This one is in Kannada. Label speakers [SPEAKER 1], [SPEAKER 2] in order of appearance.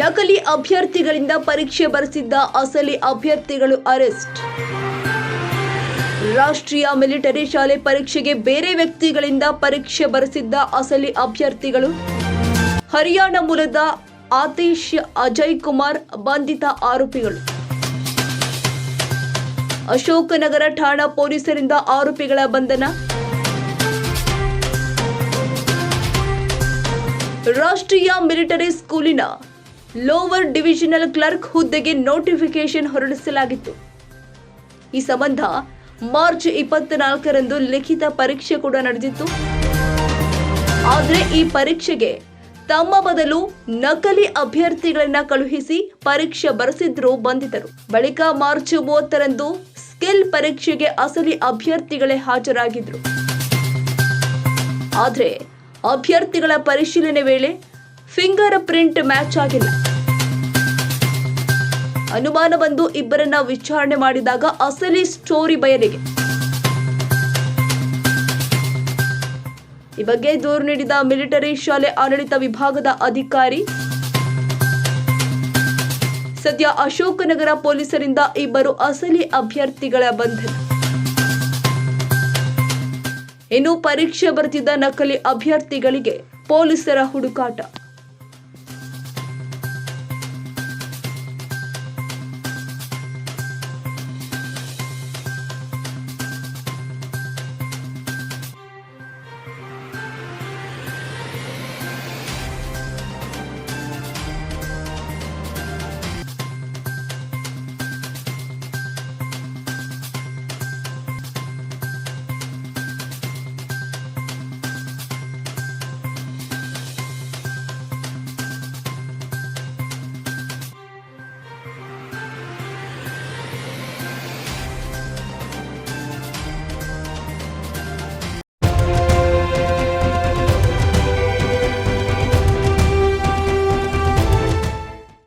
[SPEAKER 1] ನಕಲಿ ಅಭ್ಯರ್ಥಿಗಳಿಂದ ಪರೀಕ್ಷೆ ಬರೆಸಿದ್ದ ಅಸಲಿ ಅಭ್ಯರ್ಥಿಗಳು ಅರೆಸ್ಟ್. ರಾಷ್ಟ್ರೀಯ ಮಿಲಿಟರಿ ಶಾಲೆ ಪರೀಕ್ಷೆಗೆ ಬೇರೆ ವ್ಯಕ್ತಿಗಳಿಂದ ಪರೀಕ್ಷೆ ಬರೆಸಿದ್ದ ಅಸಲಿ ಅಭ್ಯರ್ಥಿಗಳು. ಹರಿಯಾಣ ಮೂಲದ ಆತೀಶ್ ಅಜಯ್ ಕುಮಾರ್ ಬಂಧಿತ ಆರೋಪಿಗಳು. ಅಶೋಕನಗರ ಠಾಣಾ ಪೊಲೀಸರಿಂದ ಆರೋಪಿಗಳ ಬಂಧನ. ರಾಷ್ಟ್ರೀಯ ಮಿಲಿಟರಿ ಸ್ಕೂಲಿನ ಲೋವರ್ ಡಿವಿಷನಲ್ ಕ್ಲರ್ಕ್ ಹುದ್ದೆಗೆ ನೋಟಿಫಿಕೇಶನ್ ಹೊರಡಿಸಲಾಗಿತ್ತು. ಈ ಸಂಬಂಧ ಮಾರ್ಚ್ ಇಪ್ಪತ್ನಾಲ್ಕರಂದು ಲಿಖಿತ ಪರೀಕ್ಷೆ ಕೂಡ ನಡೆದಿತ್ತು. ಆದರೆ ಈ ಪರೀಕ್ಷೆಗೆ ತಮ್ಮ ಬದಲು ನಕಲಿ ಅಭ್ಯರ್ಥಿಗಳನ್ನ ಕಳುಹಿಸಿ ಪರೀಕ್ಷೆ ಬರೆಸಿದ್ರು ಬಂಧಿತರು. ಬಳಿಕ ಮಾರ್ಚ್ ಮೂವತ್ತರಂದು ಸ್ಕಿಲ್ ಪರೀಕ್ಷೆಗೆ ಅಸಲಿ ಅಭ್ಯರ್ಥಿಗಳೇ ಹಾಜರಾಗಿದ್ರು. ಆದರೆ ಅಭ್ಯರ್ಥಿಗಳ ಪರಿಶೀಲನೆ ವೇಳೆ ಫಿಂಗರ್ ಪ್ರಿಂಟ್ ಮ್ಯಾಚ್ ಆಗಿಲ್ಲ. ಅನುಮಾನ ಬಂದು ಇಬ್ಬರನ್ನ ವಿಚಾರಣೆ ಮಾಡಿದಾಗ ಅಸಲಿ ಸ್ಟೋರಿ ಬಯಲಿಗೆ. ಈ ಬಗ್ಗೆ ದೂರು ನೀಡಿದ ಮಿಲಿಟರಿ ಶಾಲೆ ಆಡಳಿತ ವಿಭಾಗದ ಅಧಿಕಾರಿ. ಸದ್ಯ ಅಶೋಕನಗರ ಪೊಲೀಸರಿಂದ ಇಬ್ಬರು ಅಸಲಿ ಅಭ್ಯರ್ಥಿಗಳ ಬಂಧನ. ಇನ್ನು ಪರೀಕ್ಷೆ ಬರೆದಿದ್ದ ನಕಲಿ ಅಭ್ಯರ್ಥಿಗಳಿಗೆ ಪೊಲೀಸರ ಹುಡುಕಾಟ.